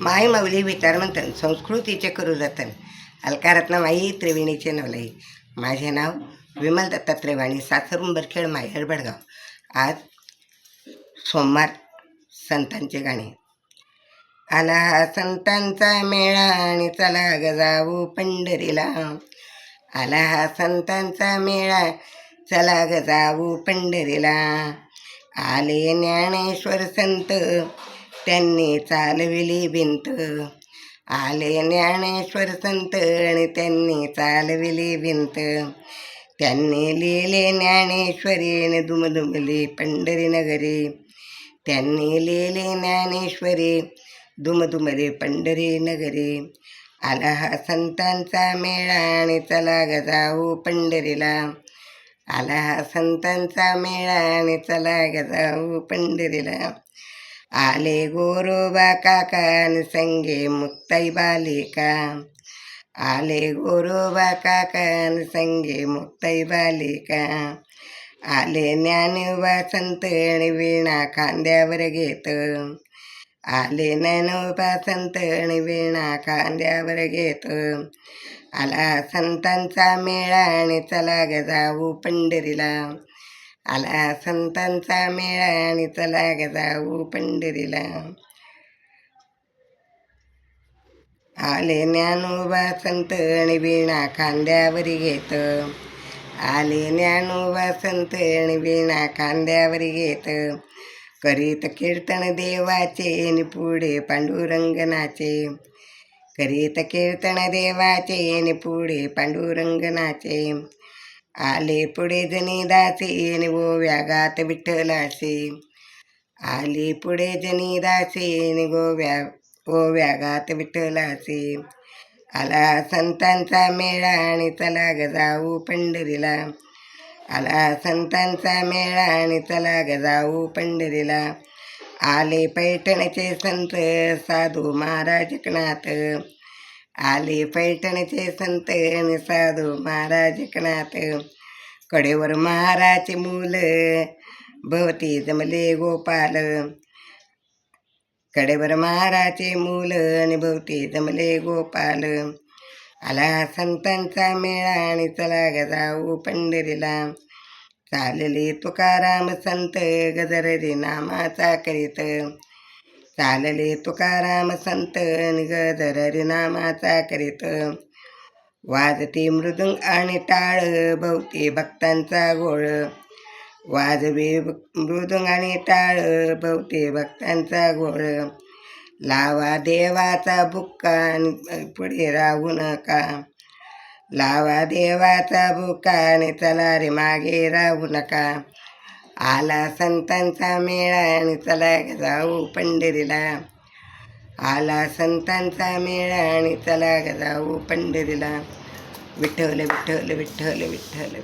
माय माऊली विचार म्हणतात संस्कृतीचे करू जतन अलकारत्न माई त्रिवेणीचे नवलाई. माझे नाव विमल दत्ता वाणी सासर माहेर बडगाव. आज सोमवार संतांचे गाणे. आला हा संतांचा मेळा आणि चला ग जाऊ पंढरीला. आला हा संतांचा मेळा चला ग जाऊ पंढरीला. आले ज्ञानेश्वर संत त्यांनी चालविली भिंत. आले ज्ञानेश्वर संत आणि त्यांनी चालविली भिंत. त्यांनी लिहिले ज्ञानेश्वरी दुमदुमली पंढरी नगरी. त्यांनी लिहिले ज्ञानेश्वरी दुमदुमले पंढरी नगरी. आला हा संतांचा मेळा आणि चला ग जाऊ पंढरीला. आला हा संतांचा मेळा आणि चला ग जाऊ पंढरीला. आले गोरोबा काकान संगे मुक्ताई बालिका. आले गोरोबा काकान संगे मुक्ताई बालिका. आले ज्ञानोबा संत वीणा खांद्यावर घेत. आले ज्ञानोबा संत वीणा खांद्यावर घेत. आला संतांचा मेळा आणि चला ग जाऊ पंढरीला. आला संतांचा मेळा आणि चला ग जाऊ पंढरीला आले ज्ञानोबा संत आणि वीणा खांद्यावर घेत आले ज्ञानोबा संत आणि वीणा खांद्यावर घेत करीत कीर्तन देवाचे आणि पुढे पांडुरंगनाचे करीत कीर्तन देवाचे आणि पुढे पांडुरंगनाचे आले पुढे जनी दासे आणि गोव्या गात आले पुढे जनी दासे आणि गोव्या गोव्या गात आला संतांचा मेळा आणि चला ग जाऊ पंढरीला. आला संतांचा मेळा आणि चला ग जाऊ पंढरीला. आले पैठणचे संत साधू महाराज कणात आले पैठणचे संत आणि साधू महाराज एकनाथ. कडेवर महाराचे मूल भवती जमले गोपाल. कडेवर महाराजे मूल आणि भवती जमले गोपाल. आला संतांचा मेळा आणि चला गजाऊ पंढरीला. चालले तुकाराम संत गजररी नामाचा करीत. चालले तुकाराम संत गजररी नामाचा करीत. वाजते मृदुंग आणि टाळ भवती भक्तांचा गोळ. वाजवी मृदुंग आणि टाळ भवती भक्तांचा गोळ. लावा देवाचा बुक्का पुढे राहू नका. लावा देवाचा बुक्का आणि चला रे मागे राहू नका. आला संतांचा मेळा आणि चला जाऊ पंढरीला. आला संतांचा मेळा आणि चला जाऊ पंढरीला. विठ्ठल विठ्ठल विठ्ठल विठ्ठल.